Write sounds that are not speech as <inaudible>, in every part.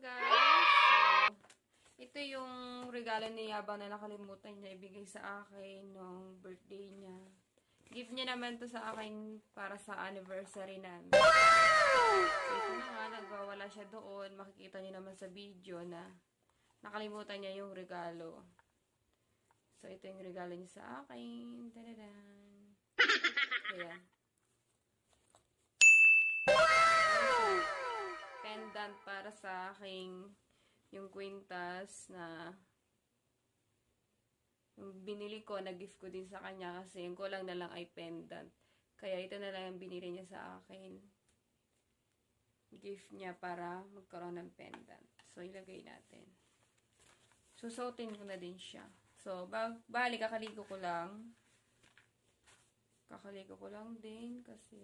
Guys! So, ito yung regalo ni Yabang na nakalimutan niya ibigay sa akin nung birthday niya. Gift niya naman to sa akin para sa anniversary namin. So, ito na nga, nagwawala siya doon. Makikita niyo naman sa video na nakalimutan niya yung regalo. So, ito yung regalo niya sa akin. Tadadan! Yung kwintas na yung binili ko, na-gift ko din sa kanya kasi yung kulang na lang ay pendant. Kaya ito na lang yung binili niya sa akin. Gift niya para magkaroon ng pendant. So, ilagay natin. Susuotin ko na din siya. So, ba bali, kakaligo ko lang. Kakaligo ko lang din kasi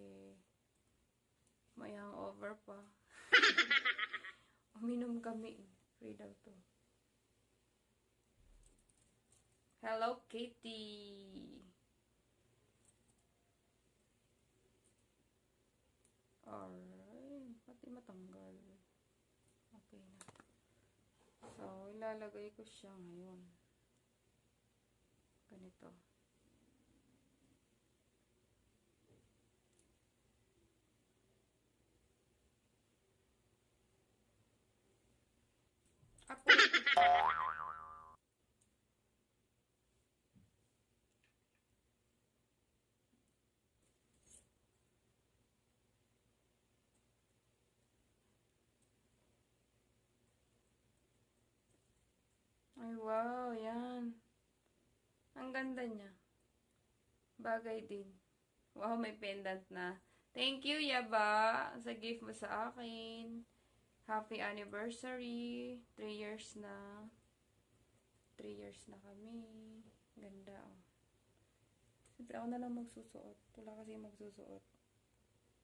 may hangover pa. <laughs> Uminom kami. Free daw to. Hello, Kitty! Alright. Pati matanggal. Okay na. So, ilalagay ko siya ngayon. Ganito. Ay, wow, yan. Ang ganda niya. Bagay din. Wow, may pendant na. Thank you, Yaba, sa gift mo sa akin. Happy anniversary. Three years na. Three years na kami. Ganda, oh. Siyempre, ako na lang magsusuot. Wala kasi magsusuot.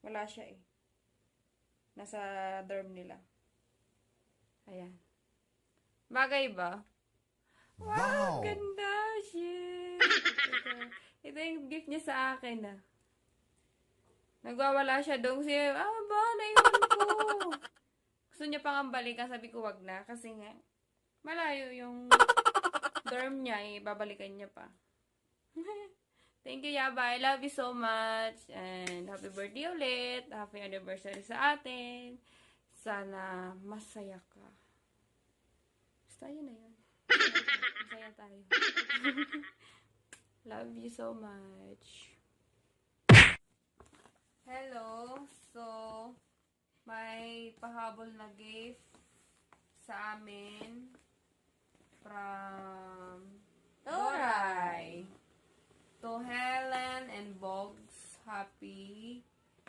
Wala siya, eh. Nasa dorm nila. Ayan. Bagay ba? Wow, Wow! ganda! Shit! ito, <laughs> ito yung gift niya sa akin, ah. Nagwawala siya doon kasi, ah ba, naiwan ko. Gusto niya pang ang balikan, sabi ko wag na. Kasi nga, malayo yung dorm niya, eh, babalikan niya pa. <laughs> Thank you, Yaba. I love you so much. And happy birthday ulit. Happy anniversary sa atin. Sana masaya ka. Basta yun na yun. Masaya tayo. <laughs> love you so much. Hello. So, may pahabol na gift sa amin from Doray. To Helen and Bogs, happy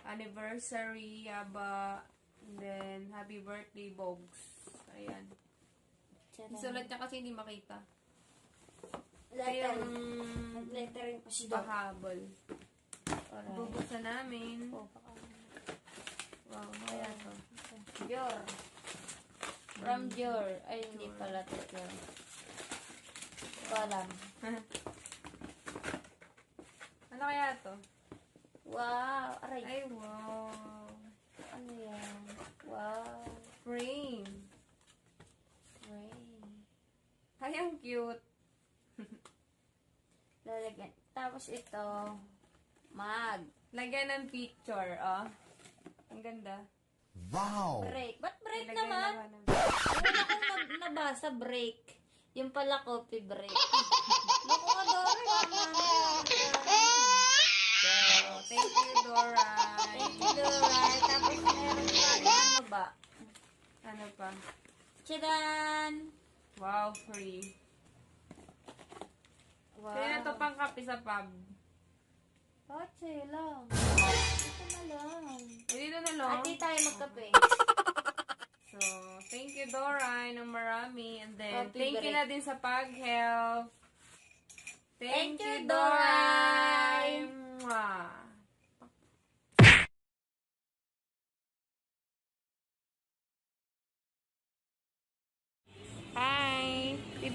anniversary, Yaba. And then, happy birthday, Bogs. Ayan. Sulat niya kasi hindi makita. Ito Letter. yung Lettering pa si pahabol. Bubuksan namin. Oh, Wow, kaya to. Jor. From Jor. Ay, hindi pala to Jor. Hindi ko alam. <laughs> ano kaya to? Wow. Aray. Ay, wow. Ano yan? Wow. Frame. Rain. Ay, ang cute. Lalagyan. Tapos ito. Mag. Lagyan ng picture, oh. Ang ganda. Wow! Break. Ba't break Ilagay naman? ng- Meron akong nab- nabasa break. Yung pala coffee break. <laughs> Naku. Tama na. So, thank you, Dora. Thank you, Dory. Tapos meron pa. Ano ba? Ano pa? Tchadan! Wow, free. Wow. Kaya na to pang kape sa pub. Pache lang. Ito na lang. Dito na lang. Ati tayo magkape. So, thank you, Dora, ng marami. And then, Happy thank you break. na din sa pag-help. Thank you, Dora.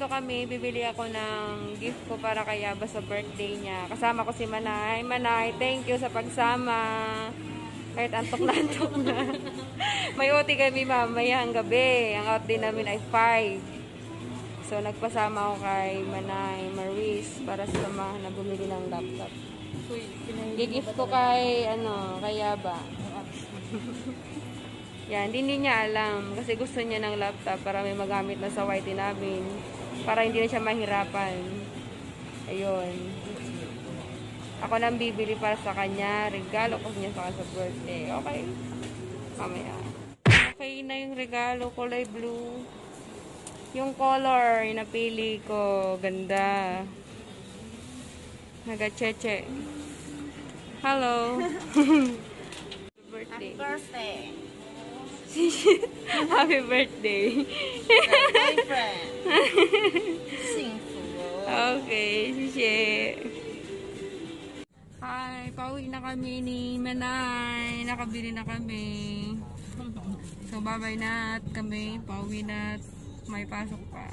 Dito kami, bibili ako ng gift ko para kay Yaba sa birthday niya. Kasama ko si Manay. Manay, thank you sa pagsama. Kahit antok na antok na. <laughs> May OT kami mamaya ang gabi. Ang out din namin ay 5. So, nagpasama ako kay Manay Maris para sa samahan na bumili ng laptop. Gigift ko kay, ano, kay Yaba. <laughs> Yan, hindi niya alam kasi gusto niya ng laptop para may magamit na sa YT namin. Para hindi na siya mahirapan. Ayun. Ako nang bibili para sa kanya. Regalo ko niya sa sa birthday. Okay. Mamaya. Okay na yung regalo. Kulay blue. Yung color yung napili ko. Ganda. Nagacheche. Hello. <laughs> birthday. Birthday. Happy birthday. Boyfriend. Okay, sisye. Hi, pauwi na kami ni Manay. Nakabili na kami. So, babay na at kami. Pauwi na at may pasok pa.